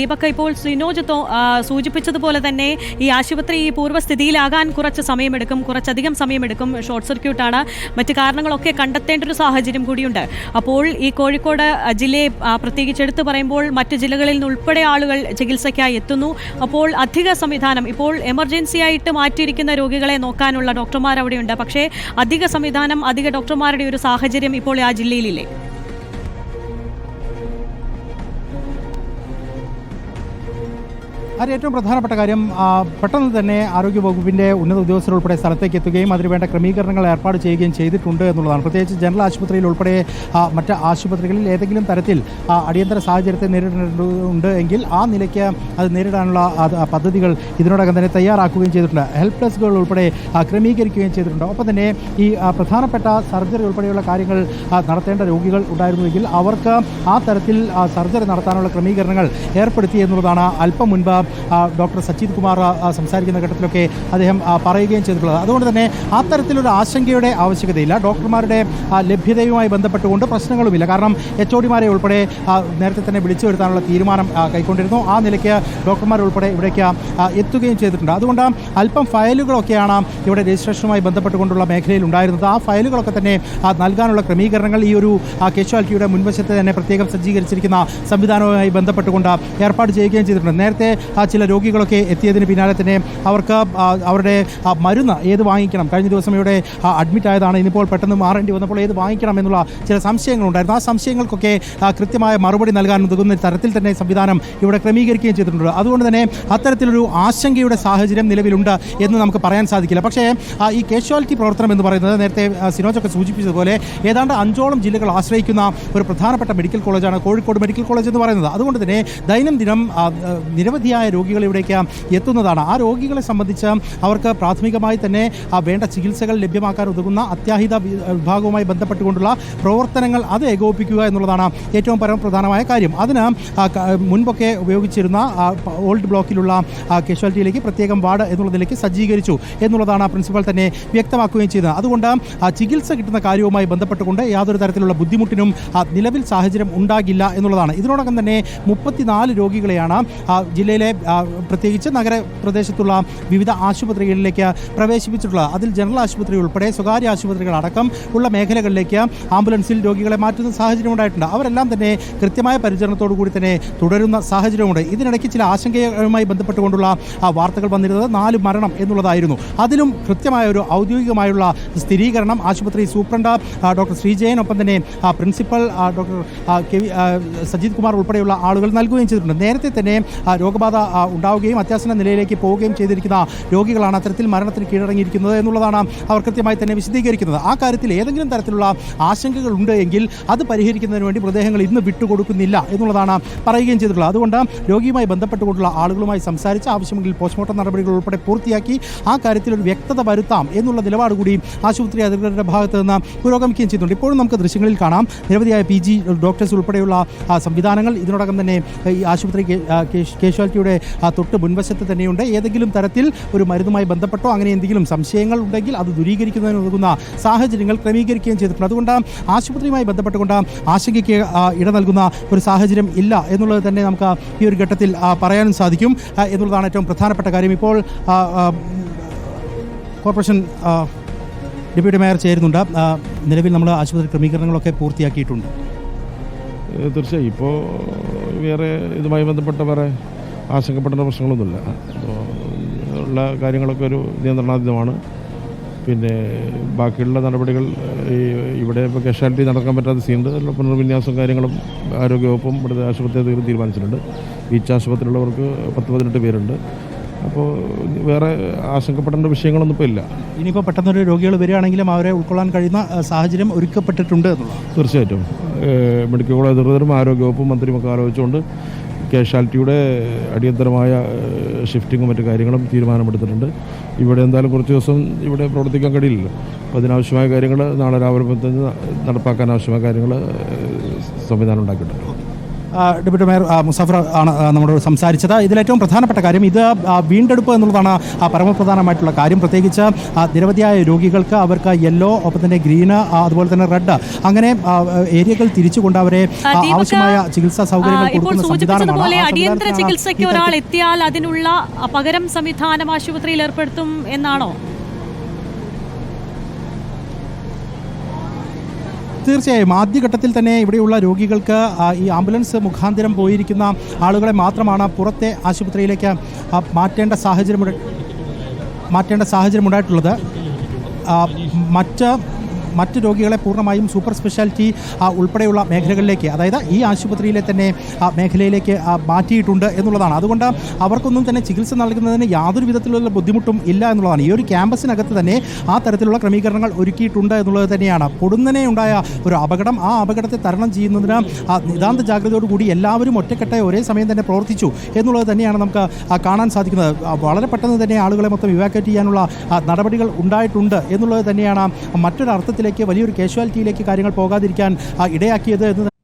ദീപക് ഇപ്പോൾ ആ, സൂചിപ്പിച്ചതുപോലെ തന്നെ ഈ ആശുപത്രി ഈ പൂർവസ്ഥിതിയിലാകാൻ കുറച്ച് സമയമെടുക്കും കുറച്ചധികം സമയമെടുക്കും. ഷോർട്ട് സർക്യൂട്ടാണ്. മറ്റ് കാരണങ്ങളൊക്കെ കണ്ടെത്തേണ്ട ഒരു സാഹചര്യം കൂടിയുണ്ട്. അപ്പോൾ ഈ കോഴിക്കോട് ജില്ലയെ പ്രത്യേകിച്ച് എടുത്തു പറയുമ്പോൾ മറ്റ് ജില്ലകളിൽ നിന്ന് ഉൾപ്പെടെ ആളുകൾ ചികിത്സയ്ക്കായി എത്തുന്നു. അപ്പോൾ അധിക സംവിധാനം ഇപ്പോൾ എമർജൻസി ആയിട്ട് മാറ്റിയിരിക്കുന്ന രോഗികളെ നോക്കാനുള്ള ഡോക്ടർമാർ അവിടെയുണ്ട് പക്ഷേ അധിക സംവിധാനം അധിക ഡോക്ടർമാരുടെ ഒരു സാഹചര്യം ഇപ്പോൾ ആ ജില്ലയിലില്ലേ? അത് ഏറ്റവും പ്രധാനപ്പെട്ട കാര്യം പെട്ടെന്ന് തന്നെ ആരോഗ്യ വകുപ്പിന്റെ ഉന്നത ഉദ്യോഗസ്ഥർ ഉൾപ്പെടെ സ്ഥലത്തേക്ക് എത്തുകയും അതിനുവേണ്ട ക്രമീകരണങ്ങൾ ഏർപ്പാട് ചെയ്യുകയും ചെയ്തിട്ടുണ്ട് എന്നുള്ളതാണ്. പ്രത്യേകിച്ച് ജനറൽ ആശുപത്രിയിൽ ഉൾപ്പെടെ മറ്റ് ആശുപത്രികളിൽ ഏതെങ്കിലും തരത്തിൽ അടിയന്തര സാഹചര്യത്തെ നേരിടേണ്ടതുണ്ട് എങ്കിൽ ആ നിലയ്ക്ക് അത് നേരിടാനുള്ള പദ്ധതികൾ ഇതിനോടകം തന്നെ തയ്യാറാക്കുകയും ചെയ്തിട്ടുണ്ട്. ഹെൽപ്പ് ഡെസ്കുകൾ ഉൾപ്പെടെ ക്രമീകരിക്കുകയും ചെയ്തിട്ടുണ്ട്. ഒപ്പം തന്നെ ഈ പ്രധാനപ്പെട്ട സർജറി ഉൾപ്പെടെയുള്ള കാര്യങ്ങൾ നടത്തേണ്ട രോഗികൾ ഉണ്ടായിരുന്നുവെങ്കിൽ അവർക്ക് ആ തരത്തിൽ സർജറി നടത്താനുള്ള ക്രമീകരണങ്ങൾ ഏർപ്പെടുത്തി എന്നുള്ളതാണ് അല്പം മുൻപ് ഡോക്ടർ സച്ചിത് കുമാർ ആ, സംസാരിക്കുന്ന ഘട്ടത്തിലൊക്കെ അദ്ദേഹം പറയുകയും ചെയ്തിട്ടുള്ളത്. അതുകൊണ്ട് തന്നെ അത്തരത്തിലൊരു ആശങ്കയുടെ ആവശ്യകതയില്ല. ഡോക്ടർമാരുടെ ലഭ്യതയുമായി ബന്ധപ്പെട്ടുകൊണ്ട് പ്രശ്നങ്ങളുമില്ല. കാരണം എച്ച് ഒ ഡിമാരെ ഉൾപ്പെടെ നേരത്തെ തന്നെ വിളിച്ചു വരുത്താനുള്ള തീരുമാനം കൈക്കൊണ്ടിരുന്നു. ആ നിലയ്ക്ക് ഡോക്ടർമാർ ഉൾപ്പെടെ ഇവിടേക്ക് എത്തുകയും ചെയ്തിട്ടുണ്ട്. അതുകൊണ്ട് അല്പം ഫയലുകളൊക്കെയാണ് ഇവിടെ രജിസ്ട്രേഷനുമായി ബന്ധപ്പെട്ടുകൊണ്ടുള്ള മേഖലയിൽ ഉണ്ടായിരുന്നത്. ആ ഫയലുകളൊക്കെ തന്നെ നൽകാനുള്ള ക്രമീകരണങ്ങൾ ഈ ഒരു കാഷ്വാലിറ്റിയുടെ മുൻവശത്ത് തന്നെ പ്രത്യേകം സജ്ജീകരിച്ചിരിക്കുന്ന സംവിധാനവുമായി ബന്ധപ്പെട്ടുകൊണ്ട് ഏർപ്പാട് ചെയ്യുകയും ചെയ്തിട്ടുണ്ട്. നേരത്തെ ആ, ചില രോഗികളൊക്കെ എത്തിയതിന് പിന്നാലെ തന്നെ അവർക്ക് അവരുടെ മരുന്ന് ഏത് വാങ്ങിക്കണം? കഴിഞ്ഞ ദിവസം ഇവിടെ അഡ്മിറ്റ് ആയതാണ്. ഇനിയിപ്പോൾ പെട്ടെന്ന് മാറേണ്ടി വന്നപ്പോൾ ഏത് വാങ്ങിക്കണം എന്നുള്ള ചില സംശയങ്ങളുണ്ടായിരുന്നു. ആ സംശയങ്ങൾക്കൊക്കെ കൃത്യമായ മറുപടി നൽകാൻ ഉതകുന്ന തരത്തിൽ തന്നെ സംവിധാനം ഇവിടെ ക്രമീകരിക്കുകയും ചെയ്തിട്ടുണ്ട്. അതുകൊണ്ട് തന്നെ അത്തരത്തിലൊരു ആശങ്കയുടെ സാഹചര്യം നിലവിലുണ്ട് എന്ന് നമുക്ക് പറയാൻ സാധിക്കില്ല. പക്ഷേ ഈ കാഷ്വാലിറ്റി പ്രവർത്തനം എന്ന് പറയുന്നത് നേരത്തെ സിനോജൊക്കെ സൂചിപ്പിച്ചതുപോലെ ഏതാണ്ട് അഞ്ചോളം ജില്ലകൾ ആശ്രയിക്കുന്ന ഒരു പ്രധാനപ്പെട്ട മെഡിക്കൽ കോളേജാണ് കോഴിക്കോട് മെഡിക്കൽ കോളേജ് എന്ന് പറയുന്നത്. അതുകൊണ്ട് തന്നെ ദൈനംദിനം ആ, നിരവധിയായ രോഗികൾ ഇവിടേക്ക് എത്തുന്നതാണ്. ആ രോഗികളെ സംബന്ധിച്ച് അവർക്ക് പ്രാഥമികമായി തന്നെ വേണ്ട ചികിത്സകൾ ലഭ്യമാക്കാൻ ഉതകുന്ന അത്യാഹിത വിഭാഗവുമായി ബന്ധപ്പെട്ടുകൊണ്ടുള്ള പ്രവർത്തനങ്ങൾ അത് ഏകോപിപ്പിക്കുക എന്നുള്ളതാണ് ഏറ്റവും പരമപ്രധാനമായ കാര്യം. അതിന് മുൻപൊക്കെ ഉപയോഗിച്ചിരുന്ന ഓൾഡ് ബ്ലോക്കിലുള്ള കാഷ്വാലിറ്റിയിലേക്ക് പ്രത്യേകം വാർഡ് എന്നുള്ളതിലേക്ക് സജ്ജീകരിച്ചു എന്നുള്ളതാണ് പ്രിൻസിപ്പൽ തന്നെ വ്യക്തമാക്കുകയും ചെയ്തത്. അതുകൊണ്ട് ചികിത്സ കിട്ടുന്ന കാര്യവുമായി ബന്ധപ്പെട്ടുകൊണ്ട് യാതൊരു തരത്തിലുള്ള ബുദ്ധിമുട്ടിനും നിലവിൽ സാഹചര്യം ഉണ്ടാകില്ല എന്നുള്ളതാണ്. ഇതിനോടകം തന്നെ മുപ്പത്തിനാല് രോഗികളെയാണ് ജില്ലയിലെ പ്രത്യേകിച്ച് നഗരപ്രദേശത്തുള്ള വിവിധ ആശുപത്രികളിലേക്ക് പ്രവേശിപ്പിച്ചിട്ടുള്ളത് അതിൽ ജനറൽ ആശുപത്രി ഉൾപ്പെടെ സ്വകാര്യ ആശുപത്രികൾ അടക്കം ഉള്ള മേഖലകളിലേക്ക് ആംബുലൻസിൽ രോഗികളെ മാറ്റുന്ന സാഹചര്യം ഉണ്ടായിട്ടുണ്ട്. അവരെല്ലാം തന്നെ കൃത്യമായ പരിചരണത്തോടു കൂടി തന്നെ തുടരുന്ന സാഹചര്യമുണ്ട്. ഇതിനിടയ്ക്ക് ചില ആശങ്കയുമായി ബന്ധപ്പെട്ടുകൊണ്ടുള്ള വാർത്തകൾ വന്നിരുന്നത് നാല് മരണം എന്നുള്ളതായിരുന്നു. അതിലും കൃത്യമായ ഒരു ഔദ്യോഗികമായുള്ള സ്ഥിരീകരണം ആശുപത്രി സൂപ്രണ്ട് ഡോക്ടർ ശ്രീജയൻ ഒപ്പം തന്നെ principal doctor K V Sajith Kumar ഉൾപ്പെടെയുള്ള ആളുകൾ നൽകുകയും ചെയ്തിട്ടുണ്ട്. നേരത്തെ തന്നെ രോഗബാധ ഉണ്ടാവുകയും അത്യാസന നിലയിലേക്ക് പോവുകയും ചെയ്തിരിക്കുന്ന രോഗികളാണ് അത്തരത്തിൽ മരണത്തിന് കീഴടങ്ങിയിരിക്കുന്നത് എന്നുള്ളതാണ് അവർ കൃത്യമായി തന്നെ വിശദീകരിക്കുന്നത്. ആ കാര്യത്തിൽ ഏതെങ്കിലും തരത്തിലുള്ള ആശങ്കകൾ ഉണ്ട് എങ്കിൽ അത് പരിഹരിക്കുന്നതിന് വേണ്ടി മൃതദേഹങ്ങൾ ഇന്ന് വിട്ടുകൊടുക്കുന്നില്ല എന്നുള്ളതാണ് പറയുകയും ചെയ്തിട്ടുള്ളത്. അതുകൊണ്ട് രോഗിയുമായി ബന്ധപ്പെട്ടുകൊണ്ടുള്ള ആളുകളുമായി സംസാരിച്ച് ആവശ്യമെങ്കിൽ പോസ്റ്റ്മോർട്ടം നടപടികൾ ഉൾപ്പെടെ പൂർത്തിയാക്കി ആ കാര്യത്തിൽ ഒരു വ്യക്തത വരുത്താം എന്നുള്ള നിലപാട് കൂടി ആശുപത്രി അധികൃതരുടെ ഭാഗത്ത് നിന്ന് പുരോഗമിക്കുകയും ചെയ്യുന്നുണ്ട് ഇപ്പോഴും നമുക്ക് ദൃശ്യങ്ങളിൽ കാണാം. നിരവധിയായ പി ജി ഡോക്ടേഴ്സ് ഉൾപ്പെടെയുള്ള സംവിധാനങ്ങൾ. ഇതിനോടകം തന്നെ ഈ ആശുപത്രി കേഷ്വാലിറ്റിയുടെ ആ, തൊട്ട് മുൻവശത്ത് തന്നെയുണ്ട്. ഏതെങ്കിലും തരത്തിൽ ഒരു മരുന്നുമായി ബന്ധപ്പെട്ടോ അങ്ങനെ എന്തെങ്കിലും സംശയങ്ങൾ ഉണ്ടെങ്കിൽ അത് ദൂരീകരിക്കുന്നതിന് നൽകുന്ന സാഹചര്യങ്ങൾ ക്രമീകരിക്കുകയും ചെയ്തിട്ടുണ്ട്. അതുകൊണ്ട് ആശുപത്രിയുമായി ബന്ധപ്പെട്ടുകൊണ്ട് ആശങ്കയ്ക്ക് ഇട നൽകുന്ന ഒരു സാഹചര്യം ഇല്ല എന്നുള്ളത് തന്നെ നമുക്ക് ഈ ഒരു ഘട്ടത്തിൽ പറയാനും സാധിക്കും. എന്നുള്ളതാണ് ഏറ്റവും പ്രധാനപ്പെട്ട കാര്യം. ഇപ്പോൾ കോർപ്പറേഷൻ ഡെപ്യൂട്ടി മേയർ ചേരുന്നുണ്ട്. നിലവിൽ നമ്മൾ ആശുപത്രി ക്രമീകരണങ്ങളൊക്കെ പൂർത്തിയാക്കിയിട്ടുണ്ട്. തീർച്ചയായും. ഇപ്പോൾ വേറെ ഇതുമായി ബന്ധപ്പെട്ട വേറെ ആശങ്കപ്പെടേണ്ട പ്രശ്നങ്ങളൊന്നുമില്ല. അപ്പോൾ ഉള്ള കാര്യങ്ങളൊക്കെ ഒരു നിയന്ത്രണാതീതമാണ്. പിന്നെ ബാക്കിയുള്ള നടപടികൾ ഈ ഇവിടെ ഇപ്പോൾ കാഷ്വാലിറ്റി നടക്കാൻ പറ്റാത്ത സീനുണ്ട് അതിലുള്ള പുനർവിന്യാസവും കാര്യങ്ങളും ആരോഗ്യവകുപ്പും ഇവിടുത്തെ ആശുപത്രി അധികൃതർ തീരുമാനിച്ചിട്ടുണ്ട്. ബീച്ച് ആശുപത്രിയിലുള്ളവർക്ക് പത്ത് പതിനെട്ട് പേരുണ്ട്. അപ്പോൾ വേറെ ആശങ്കപ്പെടേണ്ട വിഷയങ്ങളൊന്നും ഇപ്പോൾ ഇല്ല. ഇനിയിപ്പോൾ പെട്ടെന്നൊരു രോഗികൾ വരികയാണെങ്കിലും അവരെ ഉൾക്കൊള്ളാൻ കഴിയുന്ന സാഹചര്യം ഒരുക്കപ്പെട്ടിട്ടുണ്ട് എന്നുള്ളത് തീർച്ചയായിട്ടും. മെഡിക്കൽ കോളേജ് അധികൃതരും ആരോഗ്യവകുപ്പും മന്ത്രിയുമൊക്കെ ആലോചിച്ചുകൊണ്ട് കാഷ്വാലിറ്റിയുടെ അടിയന്തരമായ ഷിഫ്റ്റിങ്ങും മറ്റു കാര്യങ്ങളും തീരുമാനമെടുത്തിട്ടുണ്ട്. ഇവിടെ എന്തായാലും കുറച്ച് ദിവസം ഇവിടെ പ്രവർത്തിക്കാൻ കഴിയില്ലല്ലോ. അപ്പോൾ അതിനാവശ്യമായ കാര്യങ്ങൾ നാളെ രാവിലെ നടപ്പാക്കാൻ ആവശ്യമായ കാര്യങ്ങൾ സംവിധാനം ഉണ്ടാക്കിയിട്ടുണ്ട്. ഡെപ്യൂട്ടി മേയർ മുസാഫർ ആണ് നമ്മളോട് സംസാരിച്ചത്. ഇതിലേറ്റവും പ്രധാനപ്പെട്ട കാര്യം ഇത് വീണ്ടെടുപ്പ് എന്നുള്ളതാണ് പരമപ്രധാനമായിട്ടുള്ള കാര്യം. പ്രത്യേകിച്ച് നിരവധിയായ രോഗികൾക്ക് അവർക്ക് യെല്ലോ ഒപ്പം തന്നെ ഗ്രീന് അതുപോലെ തന്നെ റെഡ് അങ്ങനെ ഏരിയകൾ തിരിച്ചുകൊണ്ട് അവരെ ആവശ്യമായ ചികിത്സാ സൗകര്യങ്ങൾ കൊടുക്കുന്ന സംവിധാനമാണ്. അടിയന്തര ചികിത്സയ്ക്ക് ഒരാൾ എത്തിയാൽ അതിനുള്ള പകരം സംവിധാനം ആശുപത്രിയിൽ ഏർപ്പെടുത്തും എന്നാണോ? തീർച്ചയായും. ആദ്യഘട്ടത്തിൽ തന്നെ ഇവിടെയുള്ള രോഗികൾക്ക് ഈ ആംബുലൻസ് മുഖാന്തരം പോയിരിക്കുന്ന ആളുകളെ മാത്രമാണ് പുറത്തെ ആശുപത്രിയിലേക്ക് മാറ്റേണ്ട സാഹചര്യം മാറ്റേണ്ട സാഹചര്യം ഉണ്ടായിട്ടുള്ളത്. മറ്റ് മറ്റ് രോഗികളെ പൂർണമായും സൂപ്പർ സ്പെഷ്യാലിറ്റി ഉൾപ്പെടെയുള്ള മേഖലകളിലേക്ക് അതായത് ഈ ആശുപത്രിയിലെ തന്നെ മേഖലയിലേക്ക് മാറ്റിയിട്ടുണ്ട് എന്നുള്ളതാണ്. അതുകൊണ്ട് അവർക്കൊന്നും തന്നെ ചികിത്സ നൽകുന്നതിന് യാതൊരു വിധത്തിലുള്ള ബുദ്ധിമുട്ടും ഇല്ല എന്നുള്ളതാണ്. ഈ ഒരു ക്യാമ്പസിനകത്ത് തന്നെ ആ തരത്തിലുള്ള ക്രമീകരണങ്ങൾ ഒരുക്കിയിട്ടുണ്ട് എന്നുള്ളത് തന്നെയാണ്. പൊടുന്നനെ ഉണ്ടായ ഒരു അപകടം ആ അപകടത്തെ തരണം ചെയ്യുന്നതിന് നിതാന്ത ജാഗ്രതയോടുകൂടി എല്ലാവരും ഒറ്റക്കെട്ടായി ഒരേ സമയം തന്നെ പ്രവർത്തിച്ചു എന്നുള്ളത് തന്നെയാണ് നമുക്ക് കാണാൻ സാധിക്കുന്നത്. വളരെ പെട്ടെന്ന് തന്നെ ആളുകളെ മൊത്തം ഇവാക്യുവേറ്റ് ചെയ്യാനുള്ള നടപടികൾ ഉണ്ടായിട്ടുണ്ട് എന്നുള്ളത് തന്നെയാണ് മറ്റൊരു അർത്ഥത്തിലേക്ക് വലിയൊരു കാഷ്വാലിറ്റിയിലേക്ക് കാര്യങ്ങൾ പോകാതിരിക്കാൻ ഇടയാക്കിയത് എന്ന്